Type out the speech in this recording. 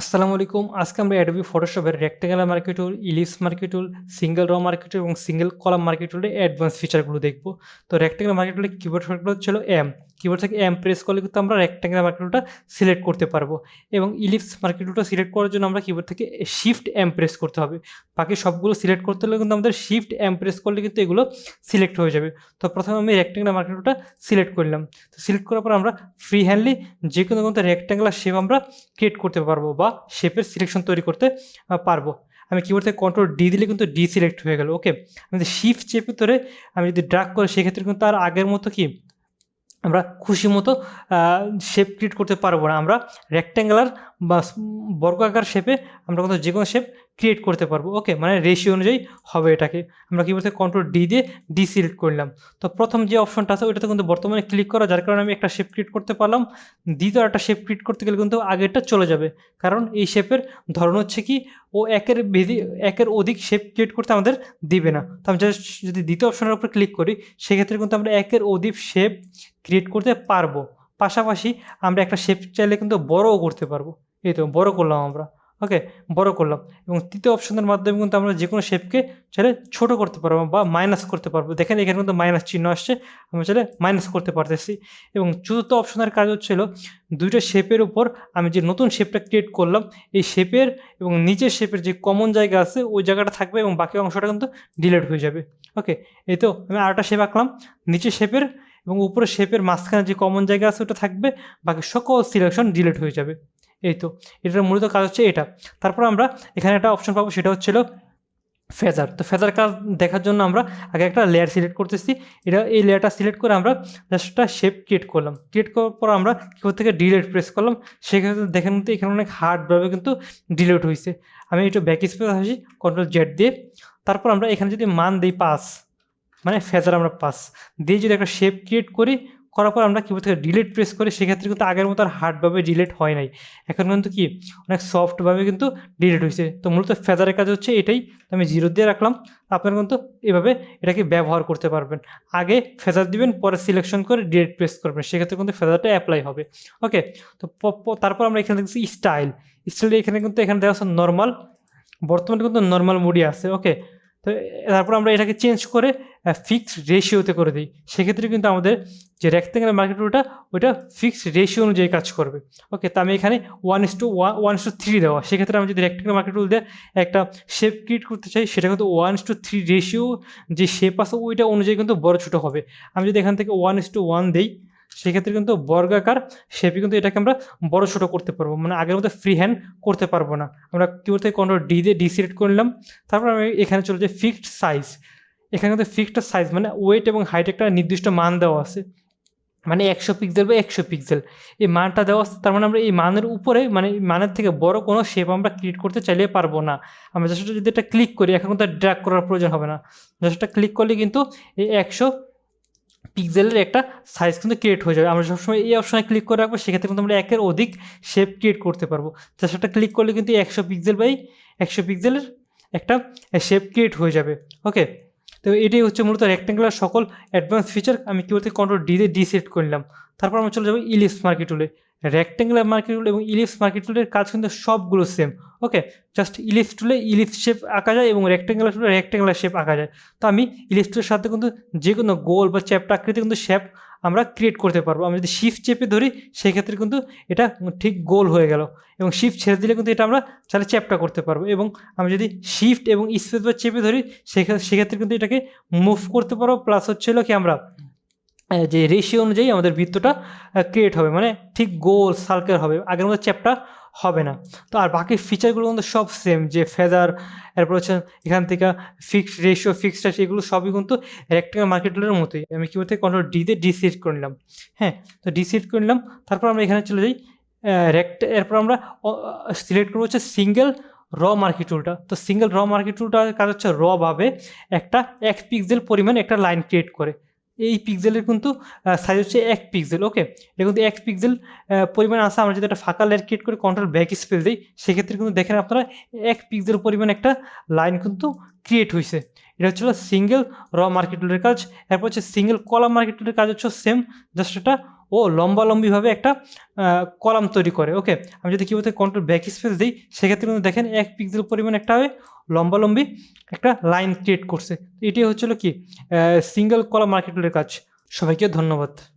আসসালামু আলাইকুম। আজকে আমরা Adobe ফটোশপের rectangular marquee tool ellipse marquee tool single row marquee tool এবং সিঙ্গেল কলাম মার্কেট টুলের অ্যাডভান্স ফিচারগুলো দেখব। তো রেক্টেঙ্গুলার মার্কেট টুলের কিবোর্ড শর্টকাট ছিল এম কিবোর্ড থেকে এম প্রেস করলে কিন্তু আমরা রেক্টেঙ্গুলার মার্কেট টুলটা সিলেক্ট করতে পারব। এবং ইলিপস মার্কেট টুলটা সিলেক্ট করার জন্য আমরা কিবোর্ড থেকে শিফট এম প্রেস করতে হবে। বাকি সবগুলো সিলেক্ট করতে হলে কিন্তু আমাদের শিফট এম প্রেস করলে কিন্তু এগুলো সিলেক্ট হয়ে যাবে। তো প্রথমে আমি রেক্টেঙ্গুলার মার্কেট টুলটা সিলেক্ট করলাম। তো সিলেক্ট করার পর আমরা ফ্রি হ্যান্ডলি যে কোনো কিন্তু রেক্টেঙ্গুলার শেপ আমরা ক্রিয়েট করতে পারব বা শেপের সিলেকশন তৈরি করতে পারব। আমি কিবোর্ড থেকে কন্ট্রোল ডি দিলে কিন্তু ডি সিলেক্ট হয়ে গেল ওকে আমি যদি শিফট চেপে ধরে আমি যদি ড্রাগ করি, সেক্ষেত্রে কিন্তু আর আগের মতো কি আমরা খুশি মতো শেপ ক্রিয়েট করতে পারব না। আমরা রেক্ট্যাঙ্গুলার বা বর্গাকার শেপে আমরা কোনো যে কোনো শেপ ক্রিয়েট করতে পারব। ওকে মানে রেশিও অনুযায়ী হবে এটাকে। আমরা কী বলতে কন্ট্রোল ডি দিয়ে ডি সিলেক্ট করলাম। তো প্রথম যে অপশনটা আছে, ওইটাতে কিন্তু বর্তমানে ক্লিক করা, যার কারণে আমি একটা শেপ ক্রিয়েট করতে পারলাম। দ্বিতীয় একটা শেপ ক্রিয়েট করতে গেলে কিন্তু আগেরটা চলে যাবে। কারণ এই শেপের ধরন হচ্ছে কি, ও একের বেশি, একের অধিক শেপ ক্রিয়েট করতে আমাদের দিবে না। তো আমি just যদি দ্বিতীয় অপশনের উপর ক্লিক করি, সেক্ষেত্রে কিন্তু আমরা একের অধিক শেপ ক্রিয়েট করতে পারব। পাশাপাশি আমরা একটা শেপ চাইলে কিন্তু বড়ও করতে পারব। এই তো, বড় করলাম আমরা। ওকে, বড় করলাম। এবং তৃতীয় অপশনের মাধ্যমে কিন্তু আমরা যে কোনো শেপকে চাইলে ছোট করতে পারব বা মাইনাস করতে পারব। দেখেন এখানে কিন্তু মাইনাস চিহ্ন আসছে, আমরা চাইলে মাইনাস করতে পারতেছি। এবং চতুর্থ অপশনের কাজ হচ্ছিল দুইটা শেপের উপর আমি যে নতুন শেপটা ক্রিয়েট করলাম, এই শেপের এবং নিচের শেপের যে কমন জায়গা আছে, ওই জায়গাটা থাকবে এবং বাকি অংশটা কিন্তু ডিলেট হয়ে যাবে। ওকে, এই তো আমি আরেকটা শেপ আঁকলাম, নিচের শেপের এবং উপরে শেপের মাঝখানে যে কমন জায়গা আছে, ওটা থাকবে, বাকি সকল সিলেকশন ডিলেট হয়ে যাবে। এই তো এটার মূলত কাজ হচ্ছে এটা। তারপর আমরা এখানে একটা অপশন পাবো, সেটা হচ্ছিল ফেজার তো ফেজার কাজ দেখার জন্য আমরা আগে একটা লেয়ার সিলেক্ট করতেছি। এটা, এই লেয়ারটা সিলেক্ট করে আমরা জাস্ট একটা শেপ ক্রিয়েট করলাম। ক্রিয়েট করার পর আমরা কিবোর্ড থেকে ডিলেট প্রেস করলাম। সেক্ষেত্রে দেখেন কিন্তু এখানে অনেক হার্ডভাবে কিন্তু ডিলেট হয়েছে আমি একটু ব্যাক স্পেস আসি কন্ট্রোল জেড দিয়ে। তারপর আমরা এখানে যদি মান দিই পাস মানে ফেজার আমরা পাস দিয়ে যদি একটা শেপ ক্রিয়েট করি করার পর আমরা কীবোর্ড থেকে ডিলিট প্রেস করি, সেক্ষেত্রে কিন্তু আগের মতো আর হার্ডভাবে ডিলেট হয় নাই। এখন কিন্তু কি, অনেক সফটভাবে কিন্তু ডিলেট হয়েছে। তো মূলত ফেদারের কাজ হচ্ছে এটাই। আমি জিরো দিয়ে রাখলাম। আপনারা কিন্তু এভাবে এটাকে ব্যবহার করতে পারবেন। আগে ফেদার দিবেন, পরে সিলেকশন করে ডিলেট প্রেস করবেন। সেক্ষেত্রে কিন্তু ফেজারটা অ্যাপ্লাই হবে। ওকে তো তারপর আমরা এখানে দেখছি স্টাইল স্টাইল এখানে কিন্তু, এখানে আছে নর্মাল বর্তমানে কিন্তু নর্মাল মুডি আছে। ওকে তো তারপর আমরা এটাকে চেঞ্জ করে ফিক্সড রেশিওতে করে দিই। সেক্ষেত্রে কিন্তু আমাদের যে রেক্টেঙ্গেল মার্কেট রুলটা ওইটা ফিক্সড রেশিও অনুযায়ী কাজ করবে। ওকে তো আমি এখানে one is two one is two three দেওয়া। সেক্ষেত্রে আমি যদি রেক্টেঙ্গেল মার্কেট রুল দিয়ে একটা শেপ ক্রিয়েট করতে চাই, সেটা কিন্তু one is two three ratio যে শেপ আছে, ওইটা অনুযায়ী কিন্তু বড় ছোটো হবে। আমি যদি এখান থেকে ওয়ান ইস টু ওয়ান দিই সেক্ষেত্রে কিন্তু বর্গাকার শেপে কিন্তু এটাকে আমরা বড় ছোটো করতে পারব। মানে আগের মতো ফ্রি হ্যান্ড করতে পারব না। আমরা কিবোর্ড থেকে কোনো ডি দিয়ে ডি সিলেক্ট করলাম তারপর আমি এখানে চলে যাই ফিক্সড সাইজ এখানে কিন্তু ফিক্সড সাইজ মানে ওয়েট এবং হাইট একটা নির্দিষ্ট মান দেওয়া আছে। মানে একশো পিক্সেল বা একশো পিক্সেল এই মানটা দেওয়া আছে, তার মানে আমরা এই মানের উপরে মানে মানের থেকে বড় কোনো শেপ আমরা ক্রিয়েট করতে চাইলে পারব না। আমরা জাস্ট যদি এটা ক্লিক করি, এখন কিন্তু ড্র্যাগ করার প্রয়োজন হবে না। জাস্ট ক্লিক করলে কিন্তু এই একশো পিক্সেলের একটা সাইজ কিন্তু ক্রিয়েট হয়ে যাবে। আমরা সবসময় এই অপশনে ক্লিক করে রাখব, সেক্ষেত্রে কিন্তু আমরা একের অধিক শেপ ক্রিয়েট করতে পারব। জাস্ট একটা ক্লিক করলে কিন্তু একশো পিক্সেল বাই একশো পিক্সেলের একটা শেপ ক্রিয়েট হয়ে যাবে। ওকে তো এটাই হচ্ছে মূলত রেক্টেঙ্গুলার সকল অ্যাডভান্স ফিচার আমি কী বলতে কন্ট্রোল ডি দিয়ে ডি সেট করলাম তারপর আমরা চলে যাব ইলিশ মার্কেট টুলে রেক্টেঙ্গুলার মার্কেট টুল এবং ইলিপস মার্কেট টুলের কাজ কিন্তু সবগুলো সেম ওকে জাস্ট ইলিপস টুলে ইলিপস শেপ আঁকা যায় এবং রেক্টেঙ্গুলার টুলে রেক্টেঙ্গুলার শেপ আঁকা যায়। তো আমি ইলিপস টুলের সাথে কিন্তু যে কোনো গোল বা চ্যাপ্টা আকৃতি কিন্তু শেপ আমরা ক্রিয়েট করতে পারব। আমি যদি শিফট চেপে ধরি, সেক্ষেত্রে কিন্তু এটা ঠিক গোল হয়ে গেল এবং শিফট ছেড়ে দিলে কিন্তু এটা আমরা চাইলে চ্যাপটা করতে পারব এবং আমি যদি শিফট এবং স্পেস বা চেপে ধরি সেক্ষেত্রে কিন্তু এটাকে মুভ করতে পারব। প্লাস হচ্ছিল কি আমরা যে রেশিও অনুযায়ী আমাদের বৃত্তটা ক্রিয়েট হবে। মানে ঠিক গোল সার্কেল হবে। আগের মতো চ্যাপটা হবে না। তো আর বাকি ফিচারগুলো কিন্তু সব সেম যে ফেদার এরপর হচ্ছে এখান থেকে ফিক্সড রেশিও ফিক্সড রেশিও এগুলো সবই কিন্তু রেক্টেঙ্গেল মার্কেটের মতোই। আমি কী বলতে কন্ট্রোল ডিতে ডিসিট করে নিলাম। হ্যাঁ তো ডিসিট করে নিলাম। তারপর আমরা এখানে চলে যাই। রেক্ট এরপর আমরা সিলেক্ট করব হচ্ছে সিঙ্গেল র মার্কেট টুলটা তো সিঙ্গেল র মার্কেট টুলটার কাজ হচ্ছে র ভাবে একটা এক পিক্সেল পরিমাণ একটা লাইন ক্রিয়েট করে। এই পিক্সেলের কিন্তু সাইজ হচ্ছে এক পিক্সেল ওকে এটা কিন্তু এক পিক্সেল পরিমাণ আসা আমরা যদি একটা ফাঁকা লেয়ার ক্রিয়েট করে কন্ট্রোল ব্যাক স্পেস দিই, সেক্ষেত্রে কিন্তু দেখেন আপনারা এক পিক্সেল পরিমাণ একটা লাইন কিন্তু ক্রিয়েট হয়েছে এটা হচ্ছিল সিঙ্গেল র মার্কেট কাজ। এরপর হচ্ছে সিঙ্গেল কলাম মার্কেট কাজ হচ্ছে সেম জাস্ট এটা ও লম্বালম্বিভাবে একটা কলাম তৈরি করে ওকে আমি যদি কী বলতে কন্ট্রোল ব্যাক স্পেস দিই, সেক্ষেত্রে কিন্তু দেখেন এক পিক্সেল পরিমাণ একটা লম্বালম্বি একটা লাইন ক্রিয়েট করছে। এটি হচ্ছিল কি? সিঙ্গেল কলাম মার্কেটের কাজ। সবাইকে ধন্যবাদ।